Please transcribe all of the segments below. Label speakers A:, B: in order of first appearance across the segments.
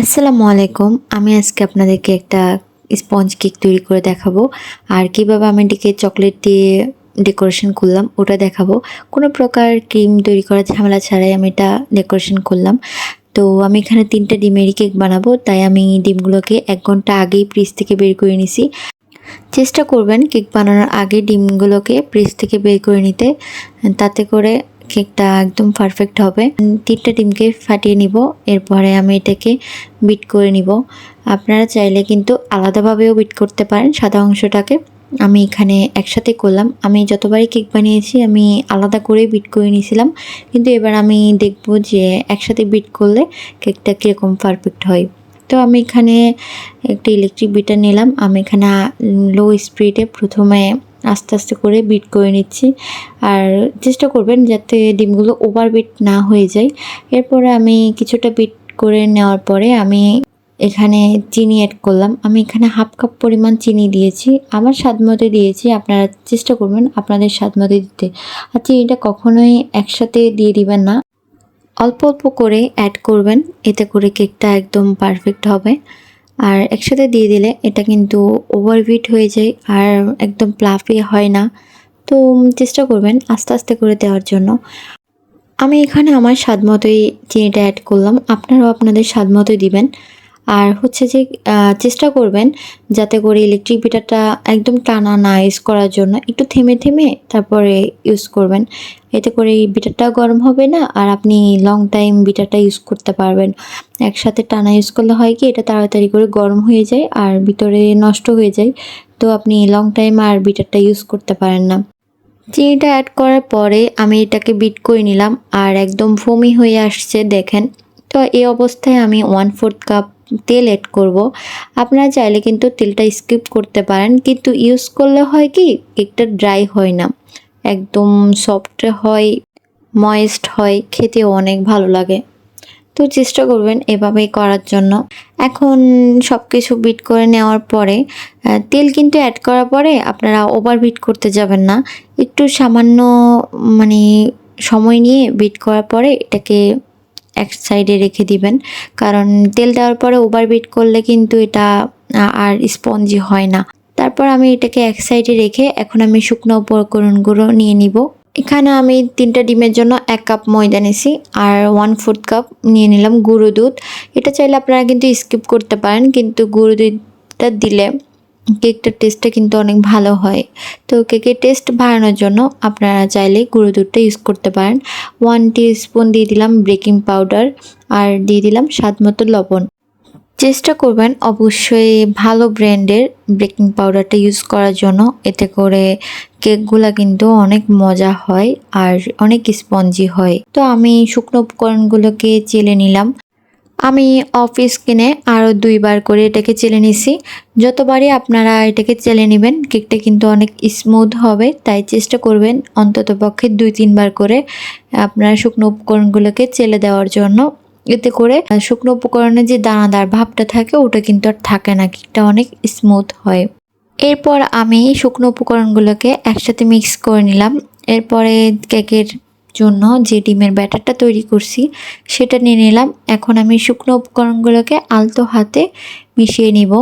A: আসসালামু আলাইকুম। আমি আজকে আপনাদেরকে একটা স্পঞ্জ কেক তৈরি করে দেখাবো। আর কীভাবে আমি এটিকে চকলেট দিয়ে ডেকোরেশন করলাম, ওটা দেখাবো। কোনো প্রকার ক্রিম তৈরি করার ঝামেলা ছাড়াই আমি এটা ডেকোরেশন করলাম। তো আমি এখানে তিনটা ডিমেরই কেক বানাবো, তাই আমি ডিমগুলোকে এক ঘণ্টা আগেই ফ্রিজ থেকে বের করে নিছি। চেষ্টা করবেন কেক বানানোর আগে ডিমগুলোকে ফ্রিজ থেকে বের করে নিতে, তাতে করে কেকটা একদম পারফেক্ট হবে। তিনটা ডিমকে ফাটিয়ে নিব, এরপরে আমি এটাকে বিট করে নিব। আপনারা চাইলে কিন্তু আলাদাভাবেও বিট করতে পারেন সাদা অংশটাকে। আমি এখানে একসাথে করলাম। আমি যতবারই কেক বানিয়েছি, আমি আলাদা করে বিট করে নিয়েছিলাম। কিন্তু এবার আমি দেখব যে একসাথে বিট করলে কেকটা কীরকম পারফেক্ট হয়। তো আমি এখানে একটা ইলেকট্রিক বিটার নিলাম। আমি এখানে লো স্পিডে প্রথমে আস্তে আস্তে করে বিট করে নিচ্ছি। আর চেষ্টা করবেন যাতে ডিমগুলো ওভার বিট না হয়ে যায়। এরপরে আমি কিছুটা বিট করে নেওয়ার পরে আমি এখানে চিনি অ্যাড করলাম। আমি এখানে হাফ কাপ পরিমাণ চিনি দিয়েছি। আমার স্বাদ মতো দিয়েছি। আপনারা চেষ্টা করবেন আপনাদের স্বাদ মতো দিতে। আর চিনিটা কখনোই একসাথে দিয়ে দিবেন না। অল্প অল্প করে অ্যাড করবেন। এতে করে কেকটা একদম পারফেক্ট হবে। আর একসাথে দিয়ে দিলে এটা কিন্তু ওভারবিট হয়ে যায় আর একদম প্লাফি হয় না। তো চেষ্টা করবেন আস্তে আস্তে করে দেওয়ার জন্য। আমি এখানে আমার স্বাদ মতোই চিনিটা অ্যাড করলাম। আপনারাও আপনাদের স্বাদ মতোই দিবেন। আর হচ্ছে যে চেষ্টা করবেন যাতে করে ইলেকট্রিক বিটারটা একদম টানা না ইউজ করার জন্য। একটু থেমে থেমে তারপরে ইউজ করবেন। এতে করে বিটারটাও গরম হবে না আর আপনি লং টাইম বিটারটা ইউজ করতে পারবেন। একসাথে টানা ইউজ করলে হয় কি, এটা তাড়াতাড়ি করে গরম হয়ে যায় আর ভিতরে নষ্ট হয়ে যায়। তো আপনি লং টাইম আর বিটারটা ইউজ করতে পারেন না। চিনিটা অ্যাড করার পরে আমি এটাকে বিট করে নিলাম আর একদম ফোমি হয়ে আসছে, দেখেন। তো এই অবস্থায় আমি ওয়ান ফোর্থ কাপ তেল অ্যাড করব। আপনারা চাইলে কিন্তু তেলটা স্কিপ করতে পারেন। কিন্তু ইউজ করলে হয় কি কেকটা ড্রাই হয় না। একদম সফট হয় ময়েস্ট হয় খেতে অনেক ভালো লাগে। তো চেষ্টা করবেন এভাবেই করার জন্য। এখন সব কিছু বিট করে নেওয়ার পরে তেল কিন্তু অ্যাড করার পরে আপনারা ওভার বিট করতে যাবেন না। একটু সামান্য মানে সময় নিয়ে বিট করার পরে এটাকে এক সাইডে রেখে দিবেন। কারণ তেল দেওয়ার পরে ওভার বিট করলে কিন্তু এটা আর স্পঞ্জি হয় না। তারপর আমি এটাকে এক সাইডে রেখে এখন আমি শুকনো উপকরণগুলো নিয়ে নিব। এখানে আমি তিনটা ডিমের জন্য এক কাপ ময়দা নিছি আর ওয়ান ফোর্থ কাপ নিয়ে নিলাম গুঁড়ো দুধ। এটা চাইলে আপনারা কিন্তু স্কিপ করতে পারেন, কিন্তু গুঁড়ো দুধটা দিলে কেকটার টেস্টটা কিন্তু অনেক ভালো হয়। তো কেকের টেস্ট বাড়ানোর জন্য আপনারা চাইলে গুঁড়ো দুধটা ইউজ করতে পারেন। ওয়ান স্পুন দিয়ে দিলাম বেকিং পাউডার আর দিয়ে দিলাম স্বাদ মতো লবণ। চেষ্টা করবেন অবশ্যই ভালো ব্র্যান্ডের বেকিং পাউডারটা ইউজ করার জন্য। এতে করে কেকগুলা কিন্তু অনেক মজা হয় আর অনেক স্পঞ্জি হয়। তো আমি শুকনো উপকরণগুলোকে চেলে নিলাম। আমি অফিস কিনে আরও দুইবার করে এটাকে চেলে নিছি। যতবারই আপনারা এটাকে চেলে নেবেন, কেকটা কিন্তু অনেক স্মুথ হবে, তাই চেষ্টা করবেন অন্তত পক্ষে দুই, তিনবার করে আপনারা শুকনো উপকরণগুলোকে চেলে দেওয়ার জন্য। এতে করে শুকনো উপকরণে যে দানাদার ভাবটা থাকে, ওটা কিন্তু আর থাকে না, কেকটা অনেক স্মুথ হয়। এরপর আমি শুকনো উপকরণগুলোকে একসাথে মিক্স করে নিলাম। এরপরে কেকের জন্য যে ডিমের ব্যাটারটা তৈরি করছি, সেটা নিয়ে নিলাম। এখন আমি শুকনো উপকরণগুলোকে আলতো হাতে মিশিয়ে নিব।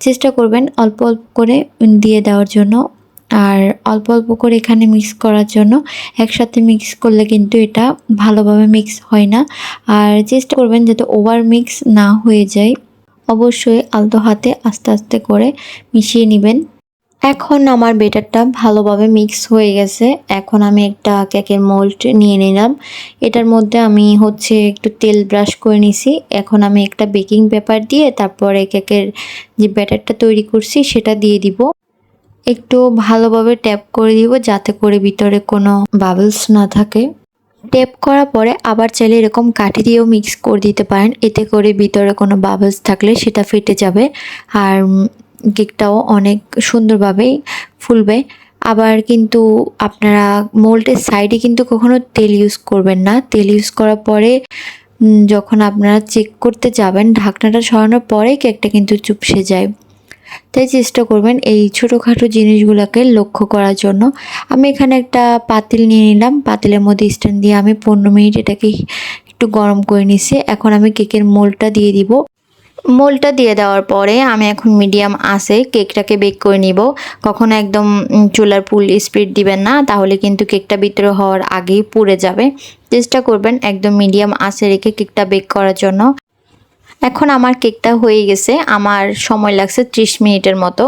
A: চেষ্টা করবেন অল্প অল্প করে দিয়ে দেওয়ার জন্য। আর অল্প অল্প করে এখানে মিক্স করার জন্য একসাথে মিক্স করলে কিন্তু এটা ভালোভাবে মিক্স হয় না। আর চেষ্টা করবেন যাতে ওভার মিক্স না হয়ে যায়। অবশ্যই আলতো হাতে আস্তে আস্তে করে মিশিয়ে নেবেন। এখন আমার বেটারটা ভালোভাবে মিক্স হয়ে গেছে। এখন আমি একটা কেকের মোল্ড নিয়ে নিলাম। এটার মধ্যে আমি হচ্ছে একটু তেল ব্রাশ করে নিছি। এখন আমি একটা বেকিং পেপার দিয়ে তারপরে কেকের যে ব্যাটারটা তৈরি করছি সেটা দিয়ে দিব। একটু ভালোভাবে ট্যাপ করে দিব যাতে করে ভিতরে কোনো বাবলস না থাকে। টেপ করার পরে আবার চাইলে এরকম কাঠি দিয়েও মিক্স করে দিতে পারেন। এতে করে ভিতরে কোনো বাবলস থাকলে সেটা ফেটে যাবে। আর কেকটাও অনেক সুন্দরভাবেই ফুলবে। আবার কিন্তু আপনারা মোল্ডের সাইডে কিন্তু কখনো তেল ইউজ করবেন না। তেল ইউজ করার পরে যখন আপনারা চেক করতে যাবেন, ঢাকনাটা সরানোর পরে কেকটা কিন্তু চুপসে যায়। তাই চেষ্টা করবেন এই ছোটোখাটো জিনিসগুলোকে লক্ষ্য করার জন্য। আমি এখানে একটা পাতিল নিয়ে নিলাম। পাতিলের মধ্যে স্ট্যান্ড দিয়ে আমি পনেরো মিনিট এটাকে একটু গরম করে নিছি এখন আমি কেকের মোলটা দিয়ে দিব। মোলটা দিয়ে দেওয়ার পরে আমি এখন মিডিয়াম আসে কেকটাকে বেক করে নিব। কখনো একদম চুলার ফুল স্পিড দিবেন না, তাহলে কিন্তু কেকটা ভিতরে হওয়ার আগেই পুড়ে যাবে। চেষ্টা করবেন একদম মিডিয়াম আসে রেখে কেকটা বেক করার জন্য। এখন আমার কেকটা হয়ে গেছে, আমার সময় লাগছে ত্রিশ মিনিটের মতো।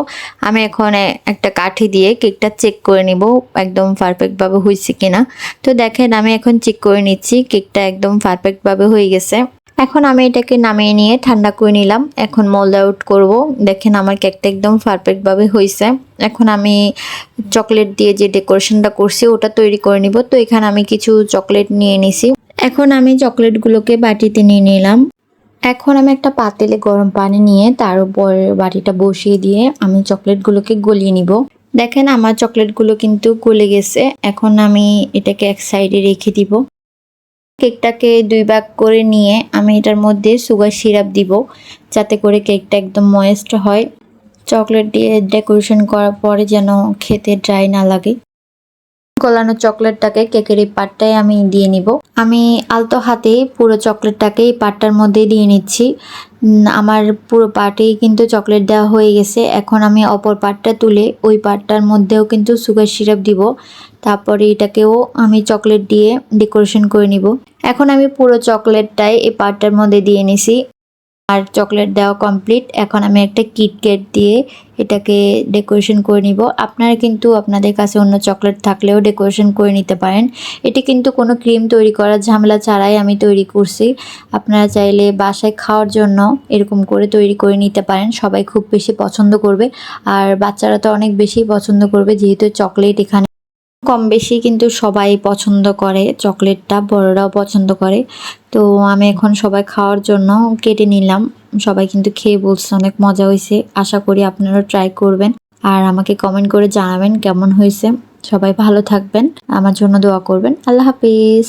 A: আমি এখন একটা কাঠি দিয়ে কেকটা চেক করে নিব, একদম পারফেক্টভাবে হয়েছে কিনা। তো দেখেন, আমি এখন চেক করে নিচ্ছি, কেকটা একদম পারফেক্টভাবে হয়ে গেছে। এখন আমি এটাকে নামিয়ে নিয়ে ঠান্ডা করে নিলাম। এখন মোল্ড আউট করব। দেখেন আমার কেকটা একদম পারফেক্টভাবে হয়েছে এখন আমি চকলেট দিয়ে যে ডেকোরেশনটা করছি, ওটা তৈরি করে নিব। তো এখানে আমি কিছু চকলেট নিয়ে নিছি। এখন আমি চকলেটগুলোকে বাটিতে নিয়ে নিলাম। এখন আমি একটা পাতিলে গরম পানি নিয়ে তার উপর বাটিটা বসিয়ে দিয়ে আমি চকলেটগুলোকে গলিয়ে নিব। দেখেন আমার চকলেটগুলো কিন্তু গলে গেছে। এখন আমি এটাকে এক সাইডে রেখে দিব। কেকটাকে দুই ভাগ করে নিয়ে আমি এটার মধ্যে সুগার সিরাপ দিব, যাতে করে কেকটা একদম ময়েস্ট হয়। চকলেট দিয়ে ডেকোরেশন করার পরে যেন খেতে ড্রাই না লাগে। গলানো চকলেটটাকে কেকের এই পাটটায় আমি দিয়ে নিব। আমি আলতো হাতে পুরো চকলেটটাকে এই পাটটার মধ্যে দিয়ে নিচ্ছি। আমার পুরো পাটেই কিন্তু চকলেট দেওয়া হয়ে গেছে। এখন আমি অপর পাটটা তুলে ওই পাটটার মধ্যেও কিন্তু সুগার সিরাপ দিব। তারপরে এটাকেও আমি চকলেট দিয়ে ডেকোরেশন করে নিব। এখন আমি পুরো চকলেটটাই এই পাটটার মধ্যে দিয়ে নিছি। আর চকলেট দেওয়া কমপ্লিট এখন আমি একটা কিটকেট দিয়ে এটাকে ডেকোরেশন করে নিব। আপনারা কিন্তু আপনাদের কাছে অন্য চকলেট থাকলেও ডেকোরেশন করে নিতে পারেন। এটি কিন্তু কোনো ক্রিম তৈরি করার ঝামেলা ছাড়াই আমি তৈরি করছি। আপনারা চাইলে বাসায় খাওয়ার জন্য এরকম করে তৈরি করে নিতে পারেন। সবাই খুব বেশি পছন্দ করবে। আর বাচ্চারা তো অনেক বেশি পছন্দ করবে, যেহেতু চকলেট এখানে কম বেশি কিন্তু সবাই পছন্দ করে, চকলেটটা বড়রাও পছন্দ করে। তো আমি এখন সবাই খাওয়ার জন্য কেটে নিলাম। সবাই কিন্তু খেয়ে বলছে অনেক মজা হয়েছে। আশা করি আপনারাও ট্রাই করবেন। আর আমাকে কমেন্ট করে জানাবেন কেমন হয়েছে। সবাই ভালো থাকবেন। আমার জন্য দোয়া করবেন। আল্লাহ হাফিজ।